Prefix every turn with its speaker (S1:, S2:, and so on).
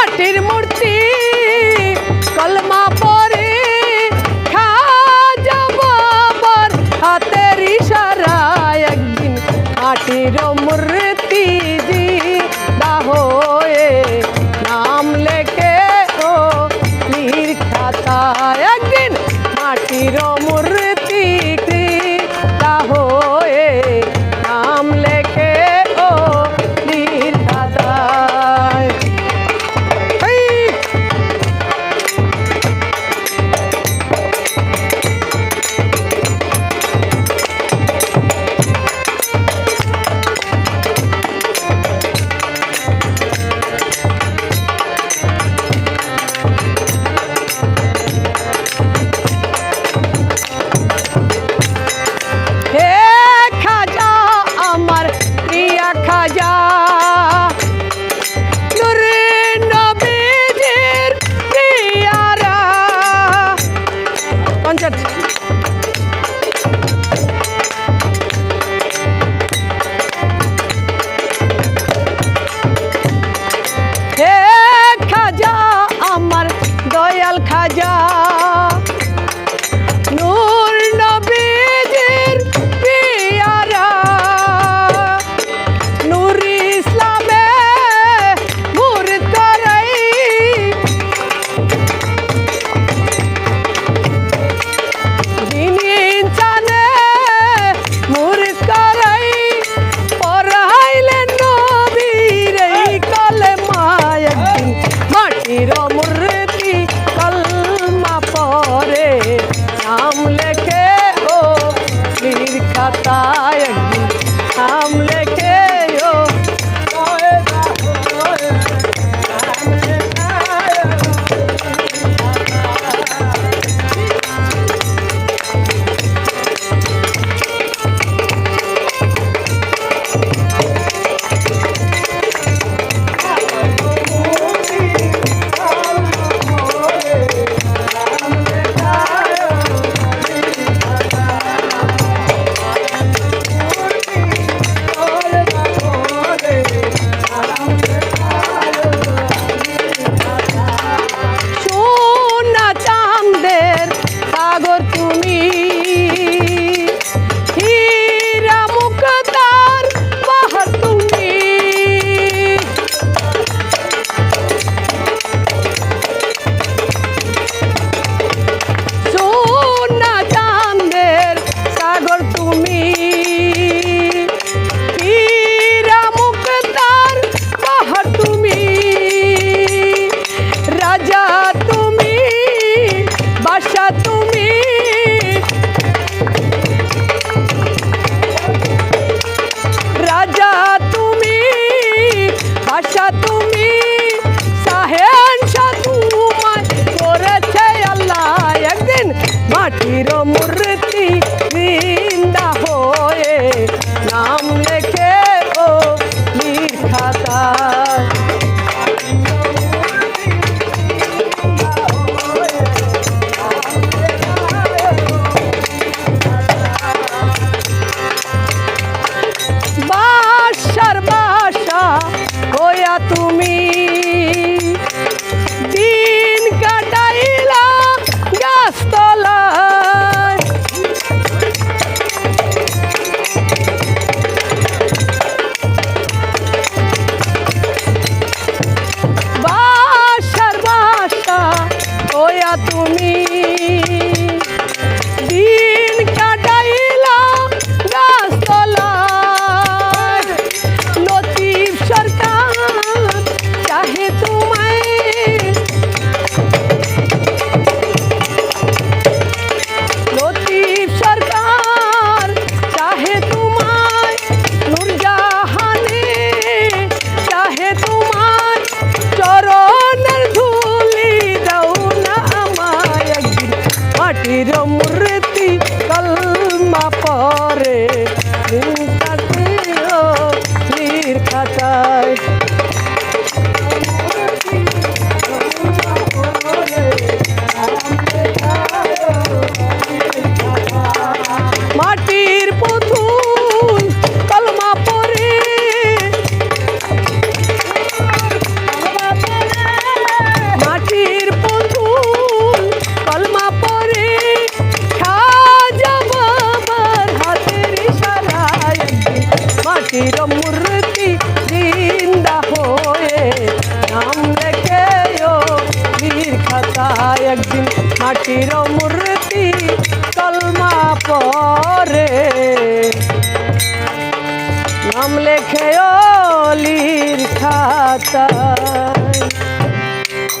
S1: মাটির মূর্তি কলমা পরে খাজা বাবার হাতের ইশারায় একদিন মাটির মুর্রে একদিন সামলে মূর্তি জিন্দা হয়ে নাম লেখে ও নির্খাতা মূর্তি জিন্দা হয়ে নাম লেখে বীর খাতায় একদিন মাটির মূর্তি কলমা পরে। নাম লেখে অলির খাতা